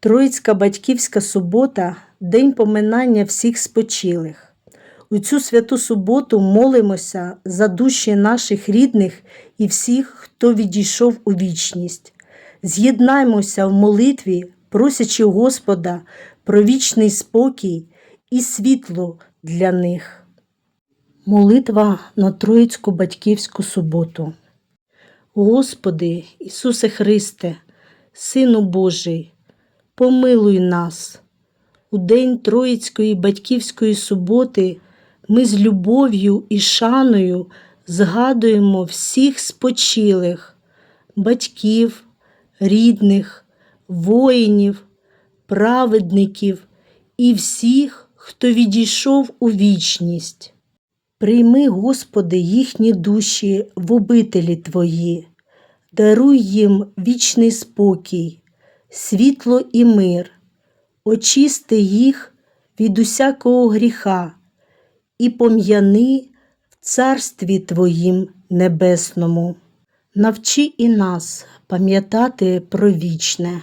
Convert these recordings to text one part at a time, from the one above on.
Троїцька батьківська субота день поминання всіх спочилих. У цю святу суботу молимося за душі наших рідних і всіх, хто відійшов у вічність. З'єднаймося в молитві, просячи Господа про вічний спокій і світло для них. Молитва на Троїцьку батьківську суботу. Господи, Ісусе Христе, Сину Божий, помилуй нас. У день Троїцької батьківської суботи ми з любов'ю і шаною згадуємо всіх спочилих, батьків, рідних, воїнів, праведників і всіх, хто відійшов у вічність. Прийми, Господи, їхні душі в обителі Твої, даруй їм вічний спокій, світло і мир, очисти їх від усякого гріха і пом'яни в царстві Твоїм небесному. Навчи і нас пам'ятати про вічне,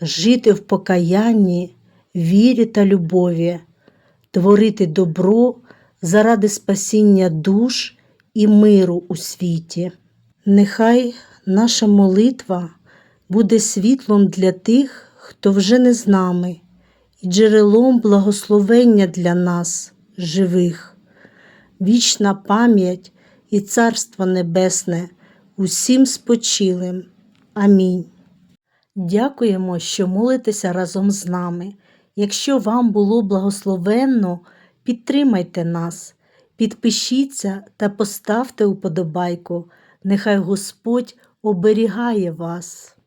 жити в покаянні, вірі та любові, творити добро заради спасіння душ і миру у світі. Нехай наша молитва буде світлом для тих, хто вже не з нами, і джерелом благословення для нас, живих, вічна пам'ять і Царство Небесне усім спочилим. Амінь. Дякуємо, що молитеся разом з нами. Якщо вам було благословенно, підтримайте нас, підпишіться та поставте уподобайку. Нехай Господь оберігає вас.